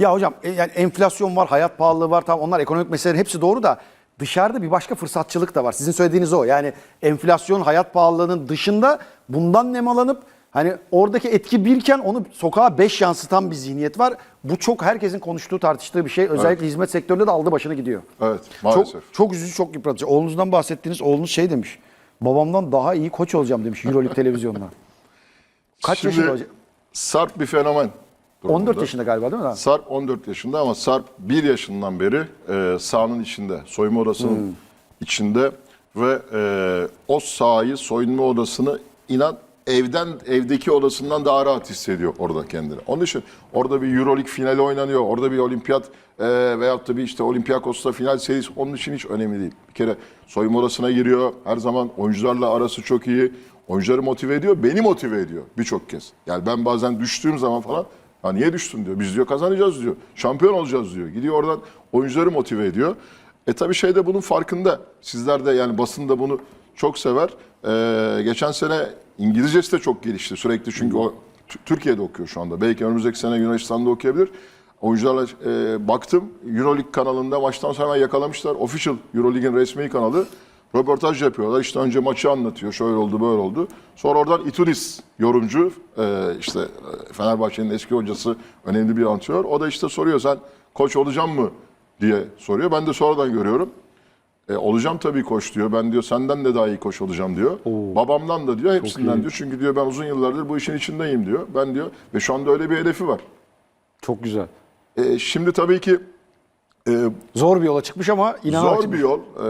Ya hocam e, yani enflasyon var, hayat pahalılığı var. Tamam onlar ekonomik meseleler hepsi doğru da dışarıda bir başka fırsatçılık da var. Sizin söylediğiniz o. Yani enflasyon, hayat pahalılığının dışında bundan nemalanıp hani oradaki etki birken onu sokağa beş yansıtan bir zihniyet var. Bu çok herkesin konuştuğu, tartıştığı bir şey. Özellikle hizmet sektöründe de aldı başını gidiyor. Evet maalesef. Çok, çok üzücü, çok yıpratıcı. Oğlunuzdan bahsettiğiniz oğlunuz şey demiş. Babamdan daha iyi koç olacağım demiş Euroleague televizyonda. Kaç Şimdi yaşında hocam? Sarp bir fenomen. 14 durumunda. yaşında galiba değil mi? lan? Sarp 14 yaşında ama Sarp 1 yaşından beri e, sahanın içinde, soyunma odasının Hmm. içinde ve e, o sahayı, soyunma odasını inan evden evdeki odasından daha rahat hissediyor orada kendini. Onun için orada bir Euroleague finali oynanıyor, orada bir olimpiyat e, veyahut da bir işte Olympiakos'ta final serisi onun için hiç önemli değil. Bir kere soyunma odasına giriyor, her zaman oyuncularla arası çok iyi, oyuncuları motive ediyor, beni motive ediyor birçok kez. Yani ben bazen düştüğüm zaman falan Ha niye düştün diyor. Biz diyor kazanacağız diyor. Şampiyon olacağız diyor. Gidiyor oradan oyuncuları motive ediyor. E tabii şey de bunun farkında. Sizler de yani basın da bunu çok sever. Ee, geçen sene İngilizcesi de çok gelişti sürekli çünkü o Türkiye'de okuyor şu anda. Belki önümüzdeki sene Yunanistan'da okuyabilir. Oyuncularla e, baktım Euroleague kanalında maçtan sonra yakalamışlar. Official Euroleague'in resmi kanalı. Röportaj yapıyorlar. İşte önce maçı anlatıyor. Şöyle oldu, böyle oldu. Sonra oradan Ituris yorumcu, e, işte e, Fenerbahçe'nin eski hocası, önemli bir antrenör. O da işte soruyor sen koç olacağım mı diye soruyor. Ben de sonradan görüyorum. E, olacağım tabii koç diyor. Ben diyor senden de daha iyi koç olacağım diyor. Babamdan da diyor, hepsinden diyor. Çünkü diyor ben uzun yıllardır bu işin içindeyim diyor. Ben diyor ve şu anda öyle bir hedefi var. Çok güzel. E, şimdi tabii ki e, Zor bir yola çıkmış ama inanarak Zor bir yol. Ee,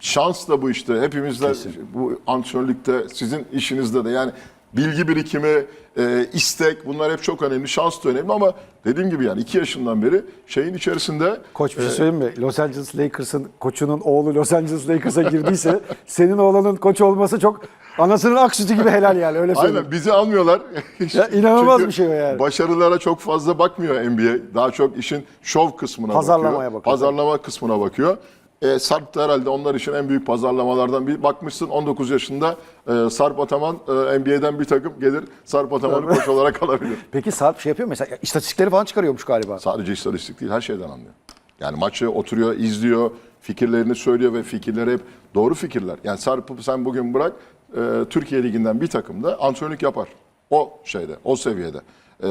şans da bu işte. Hepimizde bu antrenörlükte, sizin işinizde de yani bilgi birikimi, e, istek bunlar hep çok önemli. Şans da önemli ama dediğim gibi yani iki yaşından beri şeyin içerisinde Koç bir şey söyleyeyim mi? Los Angeles Lakers'ın koçunun oğlu Los Angeles Lakers'a girdiyse senin oğlanın koç olması çok anasının ak sütü gibi helal yani öyle söyleyeyim. Aynen bizi almıyorlar. Ya inanılmaz Çünkü bir şey o yani. Başarılara çok fazla bakmıyor NBA. Daha çok işin şov kısmına Pazarlamaya bakıyor. bakıyor. Pazarlama kısmına bakıyor. E, Sarp da herhalde onlar için en büyük pazarlamalardan bir. Bakmışsın 19 yaşında e, Sarp Ataman e, NBA'den bir takım gelir. Sarp Ataman'ı koç olarak alabilir. Peki Sarp şey yapıyor mu? mesela istatistikleri falan çıkarıyormuş galiba. Sadece istatistik değil her şeyden anlıyor. Yani maçı oturuyor, izliyor, fikirlerini söylüyor ve fikirleri hep doğru fikirler. Yani Sarp'ı sen bugün bırak e, Türkiye Ligi'nden bir takımda antrenörlük yapar. O şeyde, o seviyede. E,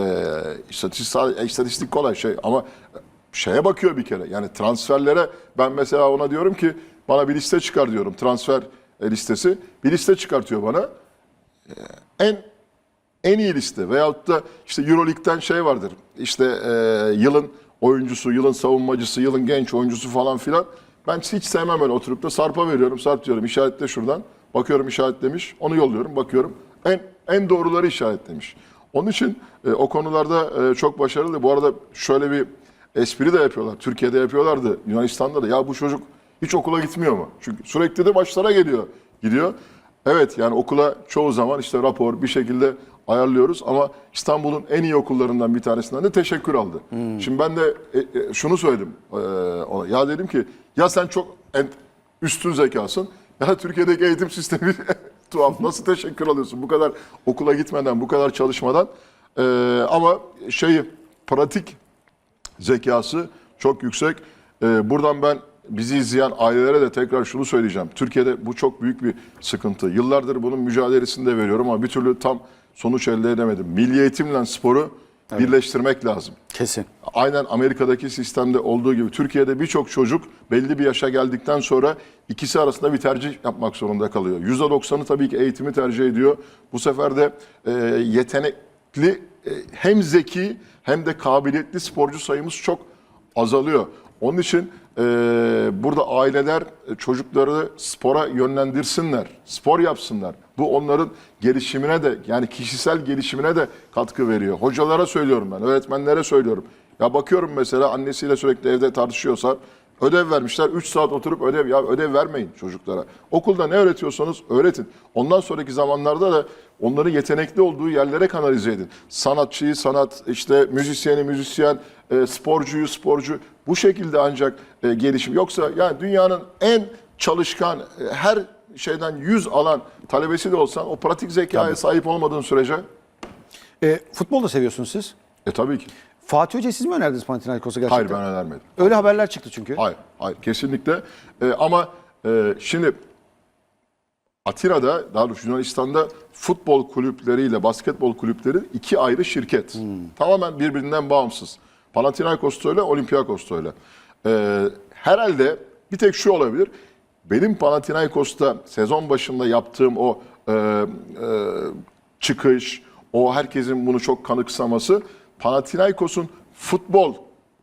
istatistik, istatistik kolay şey ama şeye bakıyor bir kere. Yani transferlere ben mesela ona diyorum ki bana bir liste çıkar diyorum. Transfer e, listesi. Bir liste çıkartıyor bana. E, en en iyi liste veyahut da işte Euroleague'den şey vardır. İşte e, yılın oyuncusu, yılın savunmacısı, yılın genç oyuncusu falan filan. Ben hiç sevmem öyle oturup da Sarp'a veriyorum. Sarp diyorum işaretle şuradan. Bakıyorum işaretlemiş. Onu yolluyorum. Bakıyorum. En en doğruları işaretlemiş. Onun için e, o konularda e, çok başarılı. Bu arada şöyle bir espri de yapıyorlar. Türkiye'de yapıyorlardı. Yunanistan'da da. Ya bu çocuk hiç okula gitmiyor mu? Çünkü sürekli de maçlara geliyor. Gidiyor. Evet yani okula çoğu zaman işte rapor bir şekilde ayarlıyoruz ama İstanbul'un en iyi okullarından bir tanesinden de teşekkür aldı. Şimdi ben de e, e, şunu söyledim e, ona. Ya dedim ki ya sen çok en- üstün zekasın ya Türkiye'deki eğitim sistemi tuhaf. Nasıl teşekkür alıyorsun bu kadar okula gitmeden, bu kadar çalışmadan? E, ama şeyi pratik zekası çok yüksek. Ee, buradan ben bizi izleyen ailelere de tekrar şunu söyleyeceğim. Türkiye'de bu çok büyük bir sıkıntı. Yıllardır bunun mücadelesini de veriyorum ama bir türlü tam sonuç elde edemedim. Milli eğitimle sporu birleştirmek lazım. Kesin. Aynen Amerika'daki sistemde olduğu gibi Türkiye'de birçok çocuk belli bir yaşa geldikten sonra ikisi arasında bir tercih yapmak zorunda kalıyor. %90'ı tabii ki eğitimi tercih ediyor. Bu sefer de e, yetenekli hem zeki hem de kabiliyetli sporcu sayımız çok azalıyor. Onun için e, burada aileler e, çocukları spora yönlendirsinler, spor yapsınlar. Bu onların gelişimine de yani kişisel gelişimine de katkı veriyor. Hocalara söylüyorum ben, öğretmenlere söylüyorum. Ya bakıyorum mesela annesiyle sürekli evde tartışıyorsa ödev vermişler 3 saat oturup ödev ya ödev vermeyin çocuklara. Okulda ne öğretiyorsanız öğretin. Ondan sonraki zamanlarda da onların yetenekli olduğu yerlere kanalize edin. Sanatçıyı sanat, işte müzisyeni müzisyen, e, sporcuyu sporcu. Bu şekilde ancak e, gelişim. Yoksa yani dünyanın en çalışkan, e, her şeyden yüz alan talebesi de olsan o pratik zekaya sahip olmadığın sürece E, futbol da seviyorsunuz siz. e tabii ki. Fatih Hoca siz mi önerdiniz Panathinaikos'a gerçekten? Hayır ben önermedim. Öyle haberler çıktı çünkü. Hayır, hayır kesinlikle. Ee, ama e, şimdi Atina'da, daha doğrusu Yunanistan'da futbol kulüpleriyle basketbol kulüpleri iki ayrı şirket. Tamamen birbirinden bağımsız. Panathinaikos da öyle, Olympiakos da öyle. Ee, herhalde bir tek şu olabilir. Benim Panathinaikos'ta sezon başında yaptığım o e, e, çıkış, o herkesin bunu çok kanıksaması Panathinaikos'un futbol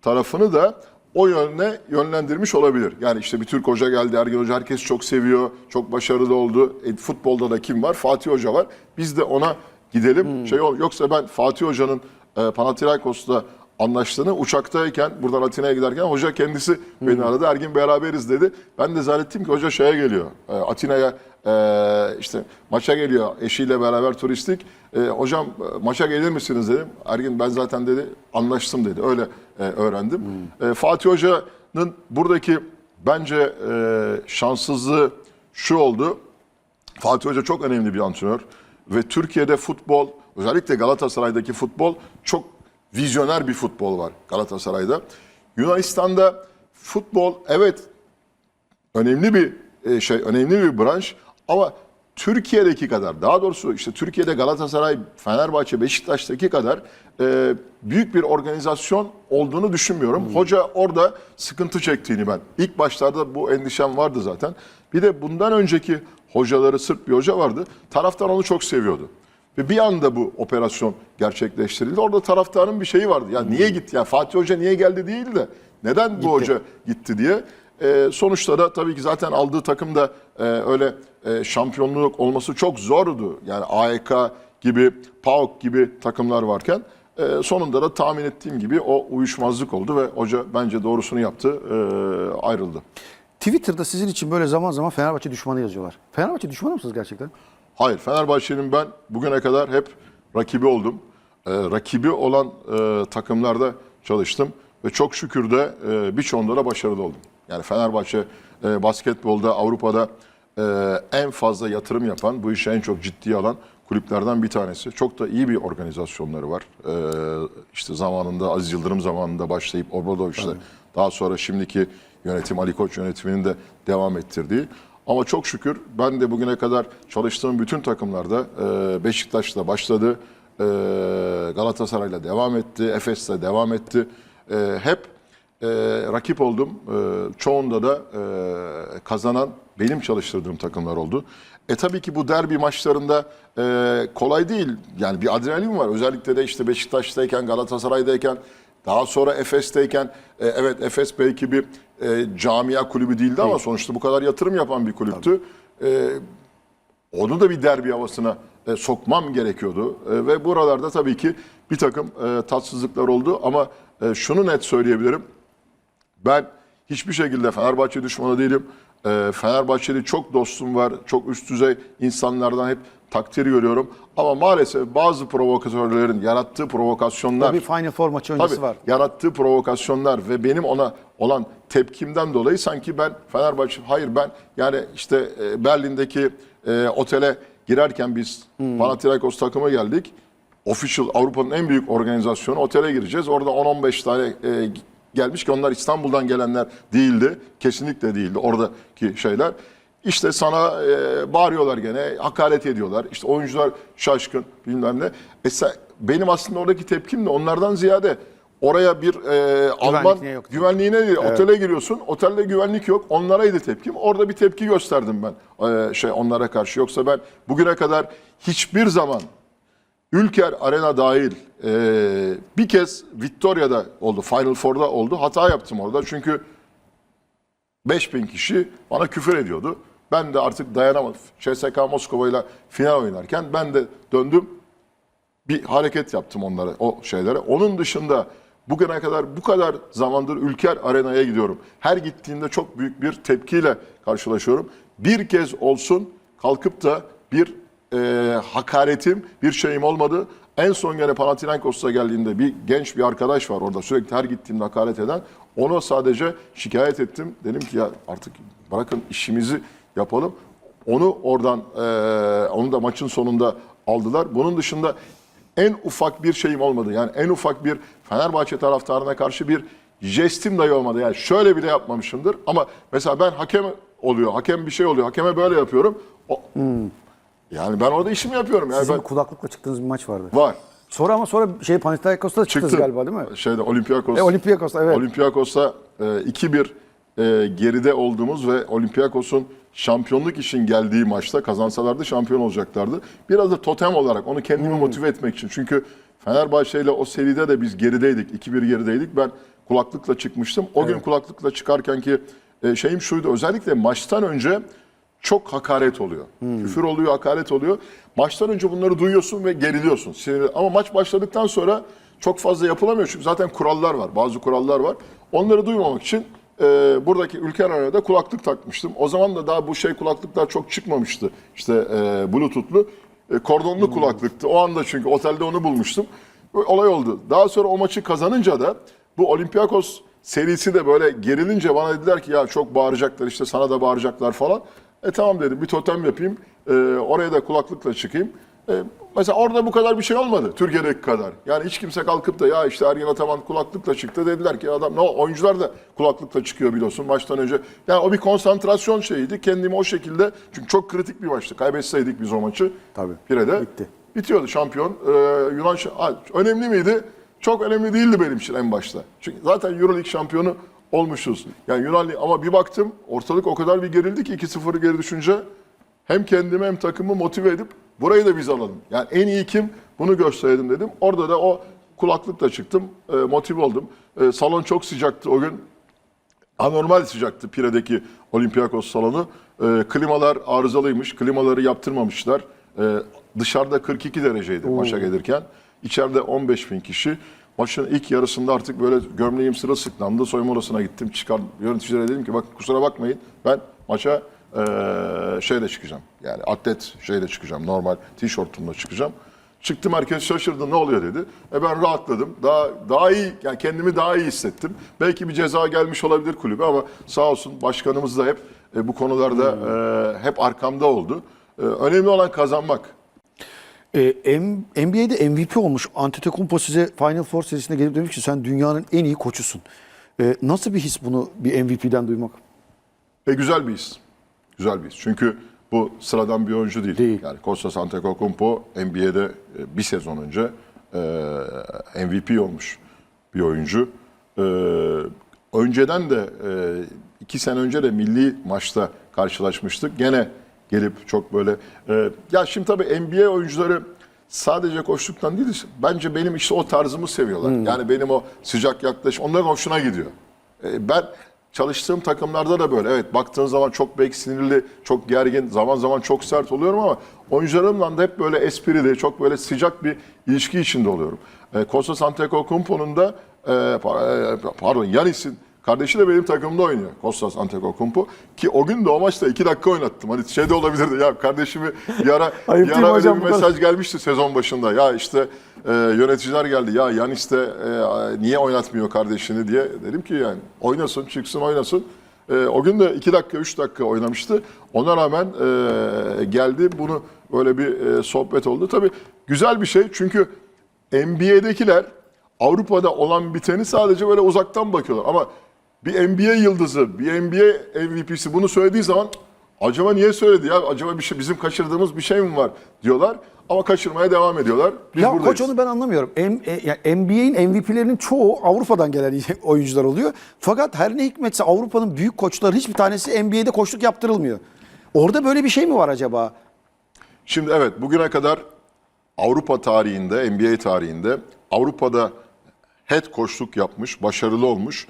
tarafını da o yöne yönlendirmiş olabilir. Yani işte bir Türk hoca geldi, Ergen Hoca herkes çok seviyor, çok başarılı oldu. E, futbolda da kim var? Fatih Hoca var. Biz de ona gidelim. Şey ol. Yoksa ben Fatih Hoca'nın e, Panathinaikos'ta anlaştığını uçaktayken buradan Atina'ya giderken hoca kendisi beni aradı. Ergin beraberiz dedi. Ben de zannettim ki hoca şeye geliyor. e, Atina'ya e, işte maça geliyor eşiyle beraber turistik. E, hocam maça gelir misiniz dedim. Ergin ben zaten dedi anlaştım dedi. Öyle e, öğrendim. E, Fatih Hoca'nın buradaki bence e, şanssızlığı şu oldu. Fatih Hoca çok önemli bir antrenör ve Türkiye'de futbol özellikle Galatasaray'daki futbol çok vizyoner bir futbol var Galatasaray'da. Yunanistan'da futbol evet önemli bir e, şey, önemli bir branş ama Türkiye'deki kadar, daha doğrusu işte Türkiye'de Galatasaray, Fenerbahçe, Beşiktaş'taki kadar e, büyük bir organizasyon olduğunu düşünmüyorum. Hoca orada sıkıntı çektiğini ben. İlk başlarda bu endişem vardı zaten. Bir de bundan önceki hocaları, Sırp bir hoca vardı. Taraftar onu çok seviyordu. Ve bir anda bu operasyon gerçekleştirildi. Orada taraftarın bir şeyi vardı. Ya niye gitti? Ya Fatih Hoca niye geldi değil de neden bu hoca gitti diye. E, sonuçta da tabii ki zaten aldığı takımda e, öyle e, şampiyonluk olması çok zordu. Yani AEK gibi, PAOK gibi takımlar varken e, sonunda da tahmin ettiğim gibi o uyuşmazlık oldu ve hoca bence doğrusunu yaptı, e, ayrıldı. Twitter'da sizin için böyle zaman zaman Fenerbahçe düşmanı yazıyorlar. Fenerbahçe düşmanı mısınız gerçekten? Hayır, Fenerbahçe'nin ben bugüne kadar hep rakibi oldum. Ee, rakibi olan e, takımlarda çalıştım ve çok şükür de e, birçoğunda da başarılı oldum. Yani Fenerbahçe e, basketbolda Avrupa'da e, en fazla yatırım yapan, bu işi en çok ciddiye alan kulüplerden bir tanesi. Çok da iyi bir organizasyonları var. E, işte zamanında Aziz Yıldırım zamanında başlayıp Obradoviç'le daha sonra şimdiki yönetim Ali Koç yönetiminin de devam ettirdiği. Ama çok şükür ben de bugüne kadar çalıştığım bütün takımlarda e, Beşiktaş'la başladı, e, Galatasaray'la devam etti, Efes'le devam etti. E, hep e, rakip oldum. E, çoğunda da kazanan benim çalıştırdığım takımlar oldu. E tabii ki bu derbi maçlarında kolay değil. Yani bir adrenalin var. Özellikle de işte Beşiktaş'tayken, Galatasaray'dayken, daha sonra Efes'teyken, e, evet Efes belki bir e, camia kulübü değildi ama sonuçta bu kadar yatırım yapan bir kulüptü. E, onu da bir derbi havasına e, sokmam gerekiyordu. E, ve buralarda tabii ki bir takım e, tatsızlıklar oldu ama e, şunu net söyleyebilirim. Ben hiçbir şekilde Fenerbahçe düşmanı değilim. E, Fenerbahçeli çok dostum var. Çok üst düzey insanlardan hep takdir görüyorum. Ama maalesef bazı provokatörlerin yarattığı provokasyonlar... Bir Final Four maçı öncesi Tabii, var. yarattığı provokasyonlar ve benim ona olan tepkimden dolayı sanki ben Fenerbahçe hayır ben yani işte e, Berlin'deki e, otele girerken biz Panathinaikos takımı geldik. Official Avrupa'nın en büyük organizasyonu otele gireceğiz. Orada 10-15 tane e, gelmiş ki onlar İstanbul'dan gelenler değildi. Kesinlikle değildi oradaki şeyler. İşte sana e, bağırıyorlar gene, hakaret ediyorlar. İşte oyuncular şaşkın bilmem ne. E sen- benim aslında oradaki tepkim de onlardan ziyade oraya bir e, Alman yok? güvenliğine değil, otele giriyorsun. Otelde güvenlik yok. Onlaraydı tepkim. Orada bir tepki gösterdim ben e, şey onlara karşı. Yoksa ben bugüne kadar hiçbir zaman Ülker Arena dahil e, bir kez Victoria'da oldu, Final Four'da oldu. Hata yaptım orada çünkü 5000 kişi bana küfür ediyordu. Ben de artık dayanamadım. CSK Moskova ile final oynarken ben de döndüm. Bir hareket yaptım onlara, o şeylere. Onun dışında bugüne kadar bu kadar zamandır Ülker Arena'ya gidiyorum. Her gittiğimde çok büyük bir tepkiyle karşılaşıyorum. Bir kez olsun kalkıp da bir e, hakaretim, bir şeyim olmadı. En son gene Panathinaikos'a geldiğinde bir genç bir arkadaş var orada sürekli her gittiğimde hakaret eden. Ona sadece şikayet ettim. Dedim ki ya artık bırakın işimizi yapalım. Onu oradan, e, onu da maçın sonunda aldılar. Bunun dışında en ufak bir şeyim olmadı. Yani en ufak bir Fenerbahçe taraftarına karşı bir jestim dahi olmadı. Yani şöyle bile yapmamışımdır. Ama mesela ben hakem oluyor, hakem bir şey oluyor, hakeme böyle yapıyorum. O, Yani ben orada işimi yapıyorum. Yani Sizin ben, kulaklıkla çıktığınız bir maç vardı. var. Sonra ama sonra şey Panathinaikos'ta çıktınız Çıktım. galiba değil mi? Şeyde Olympiakos. E, Olympiakos'ta evet. Olympiakos'ta e, 2-1 e, geride olduğumuz ve Olympiakos'un şampiyonluk için geldiği maçta kazansalardı şampiyon olacaklardı. Biraz da totem olarak onu kendimi motive etmek için. Çünkü Fenerbahçe ile o seride de biz gerideydik. 2-1 gerideydik. Ben kulaklıkla çıkmıştım. O gün kulaklıkla çıkarken ki e, şeyim şuydu. Özellikle maçtan önce çok hakaret oluyor. Küfür oluyor, hakaret oluyor. Maçtan önce bunları duyuyorsun ve geriliyorsun. Sinirli. Ama maç başladıktan sonra çok fazla yapılamıyor. Çünkü zaten kurallar var, bazı kurallar var. Onları duymamak için e, buradaki Ülker Arena'da kulaklık takmıştım. O zaman da daha bu şey kulaklıklar çok çıkmamıştı. İşte e, Bluetooth'lu. E, kordonlu kulaklıktı. O anda çünkü otelde onu bulmuştum. Böyle Olay oldu. Daha sonra o maçı kazanınca da bu Olympiakos serisi de böyle gerilince bana dediler ki ya çok bağıracaklar işte sana da bağıracaklar falan. E tamam dedim bir totem yapayım. E, oraya da kulaklıkla çıkayım. E, mesela orada bu kadar bir şey olmadı Türkiye'deki kadar. Yani hiç kimse kalkıp da ya işte Ergen Ataman kulaklıkla çıktı dediler ki adam ne o oyuncular da kulaklıkla çıkıyor biliyorsun maçtan önce. Yani o bir konsantrasyon şeyiydi. Kendimi o şekilde çünkü çok kritik bir maçtı. Kaybetseydik biz o maçı. Tabii. Pire'de. Bitti. Bitiyordu şampiyon. Ee, Yunan Ha, önemli miydi? Çok önemli değildi benim için en başta. Çünkü zaten Euroleague şampiyonu olmuşuz. Yani Yunan ama bir baktım ortalık o kadar bir gerildi ki 2-0 geri düşünce hem kendimi hem takımı motive edip burayı da biz alalım. Yani en iyi kim bunu gösterelim dedim. Orada da o kulaklıkla çıktım. e, motive oldum. E, salon çok sıcaktı o gün. Anormal sıcaktı Pire'deki Olympiakos salonu. Ee, klimalar arızalıymış. Klimaları yaptırmamışlar. Ee, dışarıda 42 dereceydi maça gelirken. İçeride 15 bin kişi. Maçın ilk yarısında artık böyle gömleğim sırılsıklandı. Soyunma odasına gittim. Çıkar yöneticilere dedim ki bak kusura bakmayın ben maça eee şeyle çıkacağım. Yani atlet şeyle çıkacağım. Normal tişörtümle çıkacağım. Çıktım herkes şaşırdı ne oluyor dedi. E ben rahatladım. Daha daha iyi yani kendimi daha iyi hissettim. Belki bir ceza gelmiş olabilir kulübe ama sağ olsun başkanımız da hep e, bu konularda e, hep arkamda oldu. E, önemli olan kazanmak. Ee, M- NBA'de MVP olmuş Antetokounmpo size Final Four serisinde gelip demiş ki sen dünyanın en iyi koçusun. Ee, nasıl bir his bunu bir MVP'den duymak? E güzel bir his. Güzel bir his. Çünkü bu sıradan bir oyuncu değil. Değil. Yani Kostas Antetokounmpo NBA'de e, bir sezon önce e, MVP olmuş bir oyuncu. E, önceden de iki sene önce de milli maçta karşılaşmıştık. Gene gelip çok böyle ya şimdi tabii NBA oyuncuları sadece koştuktan değil bence benim işte o tarzımı seviyorlar. Yani benim o sıcak yaklaşım onların hoşuna gidiyor. Ben çalıştığım takımlarda da böyle. Evet baktığın zaman çok belki sinirli, çok gergin, zaman zaman çok sert oluyorum ama oyuncularımla da hep böyle esprili, çok böyle sıcak bir ilişki içinde oluyorum. E, Kostas Antetokounmpo'nun da e, e, pardon Yanis'in kardeşi de benim takımda oynuyor. Kostas Antetokounmpo ki o gün de o maçta iki dakika oynattım. Hani şey de olabilirdi ya kardeşimi bir ara, Ayıp bir değil mi ara öyle bir mesaj gelmişti sezon başında. Ya işte e, yöneticiler geldi. Ya Yanis de e, niye oynatmıyor kardeşini diye. Dedim ki yani oynasın, çıksın oynasın. E, o gün de 2 dakika, 3 dakika oynamıştı. Ona rağmen e, geldi. Bunu böyle bir e, sohbet oldu. Tabii güzel bir şey çünkü NBA'dekiler Avrupa'da olan biteni sadece böyle uzaktan bakıyorlar. Ama bir NBA yıldızı, bir NBA MVP'si bunu söylediği zaman acaba niye söyledi ya? Acaba bir şey bizim kaçırdığımız bir şey mi var diyorlar. Ama kaçırmaya devam ediyorlar. Biz ya buradayız. koç onu ben anlamıyorum. E, NBA'in MVP'lerinin çoğu Avrupa'dan gelen oyuncular oluyor. Fakat her ne hikmetse Avrupa'nın büyük koçları hiçbir tanesi NBA'de koçluk yaptırılmıyor. Orada böyle bir şey mi var acaba? Şimdi evet bugüne kadar Avrupa tarihinde, NBA tarihinde Avrupa'da head koçluk yapmış, başarılı olmuş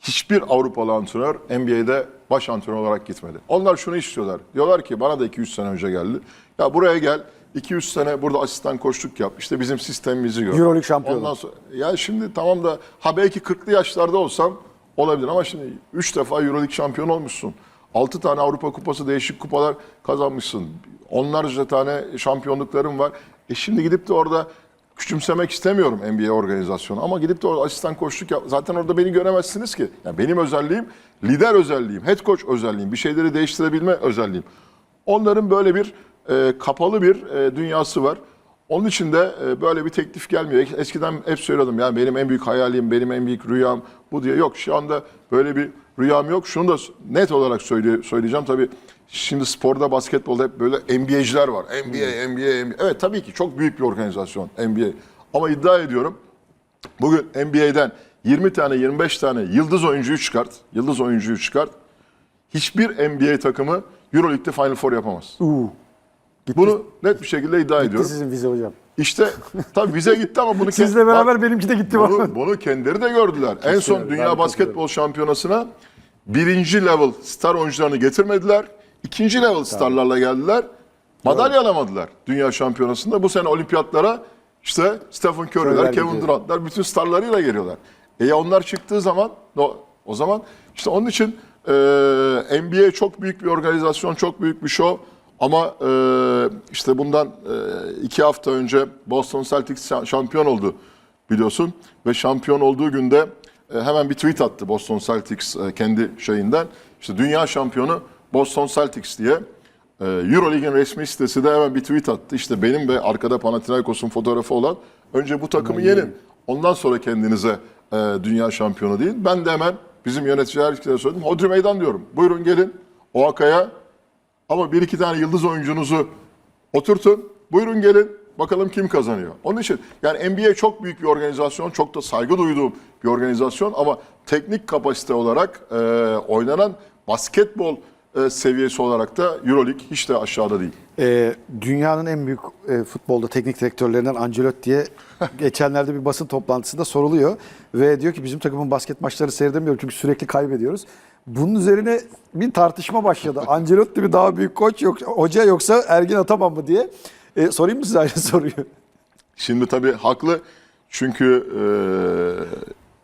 hiçbir Avrupalı antrenör NBA'de baş antrenör olarak gitmedi. Onlar şunu istiyorlar. Diyorlar ki bana da 200 sene önce geldi. Ya buraya gel 200 sene burada asistan koçluk yap. İşte bizim sistemimizi gör. Euroleague şampiyonu. Ondan sonra ya şimdi tamam da ha belki 40'lı yaşlarda olsam olabilir ama şimdi 3 defa Euroleague şampiyonu olmuşsun. 6 tane Avrupa Kupası değişik kupalar kazanmışsın. Onlarca tane şampiyonlukların var. E şimdi gidip de orada küçümsemek istemiyorum NBA organizasyonu ama gidip de orada asistan koçluk yap. Zaten orada beni göremezsiniz ki. Yani benim özelliğim lider özelliğim, head coach özelliğim, bir şeyleri değiştirebilme özelliğim. Onların böyle bir e, kapalı bir e, dünyası var. Onun için de e, böyle bir teklif gelmiyor. Eskiden hep söylüyordum yani benim en büyük hayalim, benim en büyük rüyam bu diye. Yok şu anda böyle bir rüyam yok. Şunu da net olarak söyle, söyleyeceğim. Tabii şimdi sporda, basketbolda hep böyle NBA'ciler var. NBA, NBA, NBA. Evet tabii ki çok büyük bir organizasyon NBA. Ama iddia ediyorum bugün NBA'den 20 tane 25 tane yıldız oyuncuyu çıkart. Yıldız oyuncuyu çıkart. Hiçbir NBA takımı EuroLeague'de Final Four yapamaz. Uuu. Bunu net bir şekilde iddia ediyorum. Sizin vize hocam. İşte tabii vize gitti ama bunu Sizle beraber benimki de gitti. bunu, bak. bunu kendileri de gördüler. en son ben de Dünya Basketbol Şampiyonası'na birinci level star oyuncularını getirmediler. İkinci level starlarla geldiler. Madalya alamadılar Dünya Şampiyonası'nda. Bu sene olimpiyatlara işte Stephen Curry'ler, Curry'ler Kevin gidiyor. Durant'lar bütün starlarıyla geliyorlar. E ya onlar çıktığı zaman o, o zaman işte onun için e, NBA çok büyük bir organizasyon, çok büyük bir show. Ama e, işte bundan e, iki hafta önce Boston Celtics şa- şampiyon oldu biliyorsun. Ve şampiyon olduğu günde e, hemen bir tweet attı Boston Celtics e, kendi şeyinden. İşte dünya şampiyonu Boston Celtics diye. E, Euroleague'in resmi sitesi de hemen bir tweet attı. İşte benim ve arkada Panathinaikos'un fotoğrafı olan önce bu takımı yenin. Ondan sonra kendinize e, dünya şampiyonu deyin. Ben de hemen bizim yöneticiler herkese söyledim. Hodri meydan diyorum. Buyurun gelin Oaka'ya ama bir iki tane yıldız oyuncunuzu oturtun. Buyurun gelin. Bakalım kim kazanıyor. Onun için yani NBA çok büyük bir organizasyon. Çok da saygı duyduğum bir organizasyon. Ama teknik kapasite olarak e, oynanan basketbol e, seviyesi olarak da Euroleague hiç de aşağıda değil. Ee, dünyanın en büyük e, futbolda teknik direktörlerinden Ancelotti'ye geçenlerde bir basın toplantısında soruluyor. Ve diyor ki bizim takımın basket maçları seyredemiyorum çünkü sürekli kaybediyoruz. Bunun üzerine bir tartışma başladı. Ancelotti mi daha büyük koç yok, hoca yoksa Ergin Ataman mı diye. E, sorayım mı size aynı soruyu? Şimdi tabii haklı. Çünkü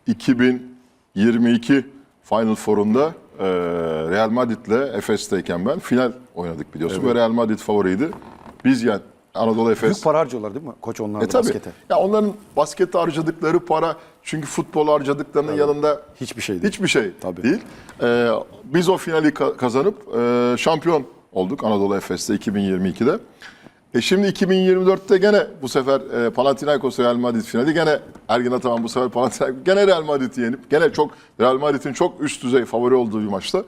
e, 2022 Final Four'unda e, Real Madrid'le Efes'teyken ben final oynadık biliyorsun ve Real Madrid favoriydi. Biz yani Anadolu Efes Büyük para harcıyorlar değil mi koç onlar e tabii. baskete? Ya onların baskette harcadıkları para çünkü futbol harcadıklarının yanında Hiçbir şey değil. hiçbir şey Tabii. değil. Ee, biz o finali ka- kazanıp e, şampiyon olduk Anadolu Efes'te 2022'de. E şimdi 2024'te gene bu sefer e, Panathinaikos Real Madrid finali gene Ergin Ataman bu sefer Panathinaikos gene Real Madrid'i yenip gene çok Real Madrid'in çok üst düzey favori olduğu bir maçta.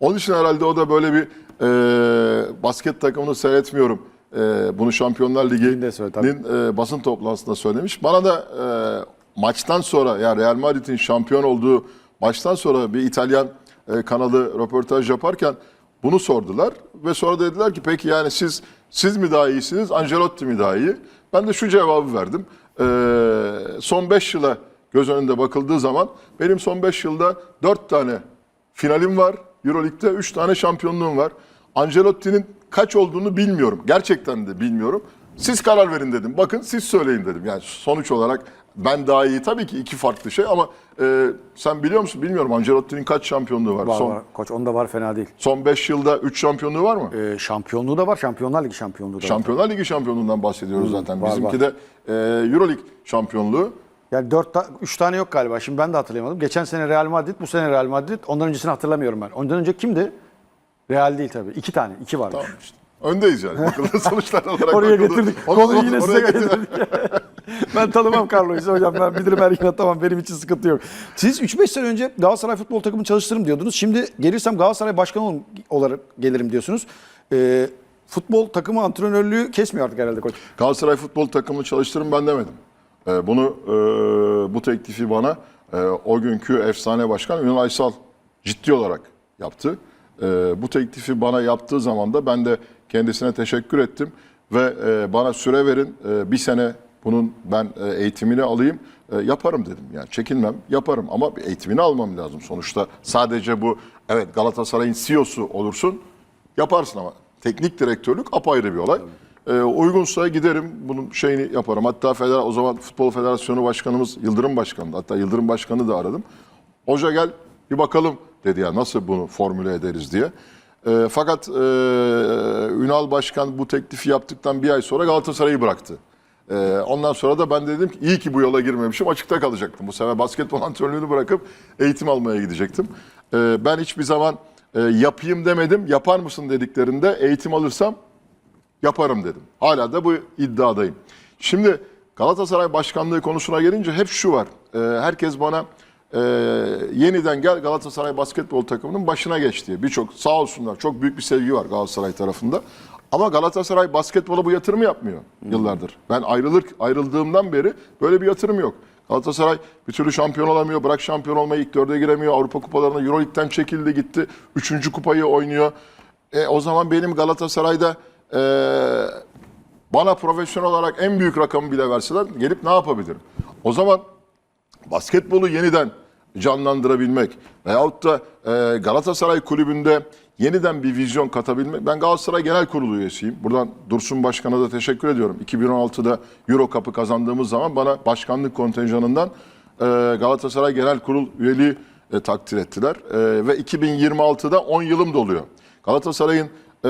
Onun için herhalde o da böyle bir e, basket takımını seyretmiyorum. E, bunu Şampiyonlar. Ligi'nin e, basın toplantısında söylemiş. Bana da e, maçtan sonra yani Real Madrid'in şampiyon olduğu maçtan sonra bir İtalyan e, kanalı röportaj yaparken bunu sordular ve sonra dediler ki peki yani siz siz mi daha iyisiniz, Ancelotti mi daha iyi? Ben de şu cevabı verdim. E, son 5 yıla göz önünde bakıldığı zaman benim son 5 yılda 4 tane finalim var. Euroleague'de 3 tane şampiyonluğum var. Ancelotti'nin kaç olduğunu bilmiyorum. Gerçekten de bilmiyorum. Siz karar verin dedim. Bakın siz söyleyin dedim. Yani sonuç olarak ben daha iyi tabii ki iki farklı şey ama e, sen biliyor musun bilmiyorum Ancelotti'nin kaç şampiyonluğu var? Var, son var. Koç onda var fena değil. son 5 yılda 3 şampiyonluğu var mı? Ee, şampiyonluğu da var. Şampiyonlar Ligi şampiyonluğu da var. Şampiyonlar Ligi şampiyonluğundan bahsediyoruz zaten. var, Bizimki de e, Euroleague şampiyonluğu. Yani 4 ta 3 tane yok galiba. Şimdi ben de hatırlayamadım. Geçen sene Real Madrid, bu sene Real Madrid. Ondan öncesini hatırlamıyorum ben. Ondan önce kimdi? Real değil tabii. 2 tane. 2 varmış. Tamam işte. Öndeyiz yani. Bakıldığı sonuçlar olarak. Oraya bakıldığı- getirdik. Onu- Konuyu onu- yine oraya size getirdik. getirdik. ben tanımam Carlos'u hocam. Ben bilirim Ergin tamam benim için sıkıntı yok. Siz 3-5 sene önce Galatasaray futbol takımı çalıştırırım diyordunuz. Şimdi gelirsem Galatasaray başkanı ol- olarak gelirim diyorsunuz. Ee, futbol takımı antrenörlüğü kesmiyor artık herhalde koç. Galatasaray futbol takımını çalıştırın ben demedim. Ee, bunu e, bu teklifi bana e, o günkü efsane başkan Ünal Aysal ciddi olarak yaptı. E, bu teklifi bana yaptığı zaman da ben de kendisine teşekkür ettim ve e, bana süre verin e, bir sene bunun ben e, eğitimini alayım e, yaparım dedim. Yani çekinmem yaparım ama bir eğitimini almam lazım sonuçta. Sadece bu evet Galatasaray'ın CEO'su olursun yaparsın ama teknik direktörlük apayrı bir olay. Ee, uygunsa giderim bunun şeyini yaparım. Hatta feder, o zaman Futbol Federasyonu Başkanımız Yıldırım Başkan'dı. Hatta Yıldırım Başkan'ı da aradım. Hoca gel bir bakalım dedi ya nasıl bunu formüle ederiz diye. Ee, fakat e, Ünal Başkan bu teklifi yaptıktan bir ay sonra Galatasaray'ı bıraktı. Ee, ondan sonra da ben dedim ki iyi ki bu yola girmemişim açıkta kalacaktım. Bu sefer basketbol antrenörlüğünü bırakıp eğitim almaya gidecektim. Ee, ben hiçbir zaman e, yapayım demedim. Yapar mısın dediklerinde eğitim alırsam yaparım dedim. Hala da bu iddiadayım. Şimdi Galatasaray başkanlığı konusuna gelince hep şu var. Ee, herkes bana e, yeniden gel Galatasaray basketbol takımının başına geç diye. Birçok sağ olsunlar çok büyük bir sevgi var Galatasaray tarafında. Ama Galatasaray basketbola bu yatırımı yapmıyor yıllardır. Ben ayrılır ayrıldığımdan beri böyle bir yatırım yok. Galatasaray bir türlü şampiyon olamıyor. Bırak şampiyon olmayı ilk dörde giremiyor. Avrupa kupalarına Euroleague'den çekildi gitti. Üçüncü kupayı oynuyor. E, o zaman benim Galatasaray'da e, bana profesyonel olarak en büyük rakamı bile verseler gelip ne yapabilirim? O zaman basketbolu yeniden canlandırabilmek veyahut da e, Galatasaray kulübünde yeniden bir vizyon katabilmek. Ben Galatasaray Genel Kurulu üyesiyim. Buradan Dursun Başkan'a da teşekkür ediyorum. 2016'da Euro Cup'ı kazandığımız zaman bana başkanlık kontenjanından e, Galatasaray Genel Kurul üyeliği e, takdir ettiler. E, ve 2026'da 10 yılım doluyor. Galatasaray'ın e,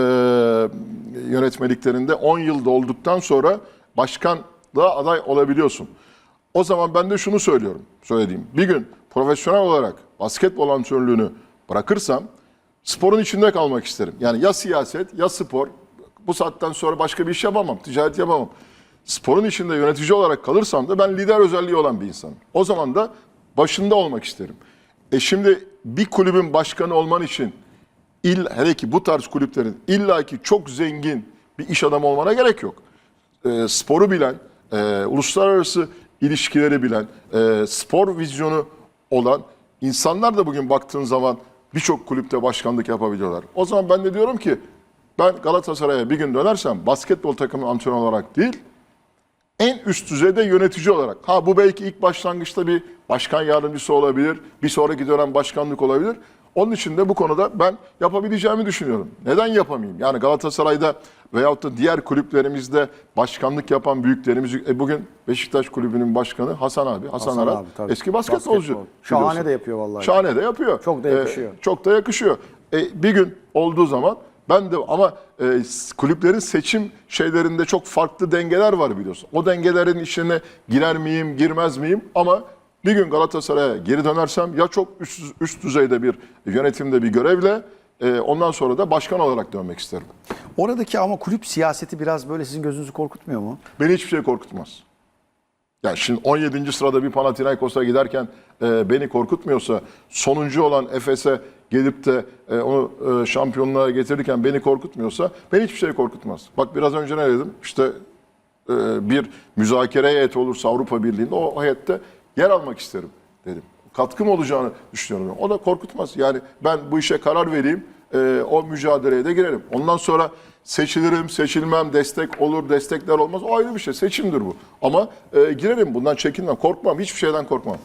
yönetmeliklerinde 10 yıl dolduktan sonra başkanlığa aday olabiliyorsun. O zaman ben de şunu söylüyorum, söylediğim. Bir gün profesyonel olarak basketbol antrenörlüğünü bırakırsam sporun içinde kalmak isterim. Yani ya siyaset ya spor. Bu saatten sonra başka bir iş yapamam, ticaret yapamam. Sporun içinde yönetici olarak kalırsam da ben lider özelliği olan bir insanım. O zaman da başında olmak isterim. E şimdi bir kulübün başkanı olman için İll, hele ki bu tarz kulüplerin illaki çok zengin bir iş adamı olmana gerek yok. E, sporu bilen, e, uluslararası ilişkileri bilen, e, spor vizyonu olan insanlar da bugün baktığın zaman birçok kulüpte başkanlık yapabiliyorlar. O zaman ben de diyorum ki ben Galatasaray'a bir gün dönersem basketbol takımı antrenör olarak değil, en üst düzeyde yönetici olarak. Ha bu belki ilk başlangıçta bir başkan yardımcısı olabilir, bir sonraki dönem başkanlık olabilir. Onun için de bu konuda ben yapabileceğimi düşünüyorum. Neden yapamayayım? Yani Galatasaray'da veyahut da diğer kulüplerimizde başkanlık yapan büyüklerimiz, e bugün Beşiktaş Kulübü'nün başkanı Hasan abi, Hasan, Hasan Arat, abi, tabii. eski basketbolcu. Basketbol. Şahane biliyorsun. de yapıyor vallahi. Şahane de yapıyor. Çok da yakışıyor. E, çok da yakışıyor. E, bir gün olduğu zaman ben de ama e, kulüplerin seçim şeylerinde çok farklı dengeler var biliyorsun. O dengelerin içine girer miyim, girmez miyim? Ama bir gün Galatasaray'a geri dönersem ya çok üst, üst düzeyde bir yönetimde bir görevle e, ondan sonra da başkan olarak dönmek isterim. Oradaki ama kulüp siyaseti biraz böyle sizin gözünüzü korkutmuyor mu? Beni hiçbir şey korkutmaz. Yani şimdi 17. sırada bir Panathinaikos'a giderken e, beni korkutmuyorsa sonuncu olan Efes'e gelip de e, onu e, şampiyonluğa getirirken beni korkutmuyorsa beni hiçbir şey korkutmaz. Bak biraz önce ne dedim? İşte e, bir müzakere heyeti olursa Avrupa Birliği'nde o heyette yer almak isterim dedim. Katkım olacağını düşünüyorum. O da korkutmaz. Yani ben bu işe karar vereyim, e, o mücadeleye de girerim. Ondan sonra seçilirim, seçilmem, destek olur, destekler olmaz. O ayrı bir şey. Seçimdir bu. Ama e, girerim bundan çekinmem, korkmam. Hiçbir şeyden korkmam.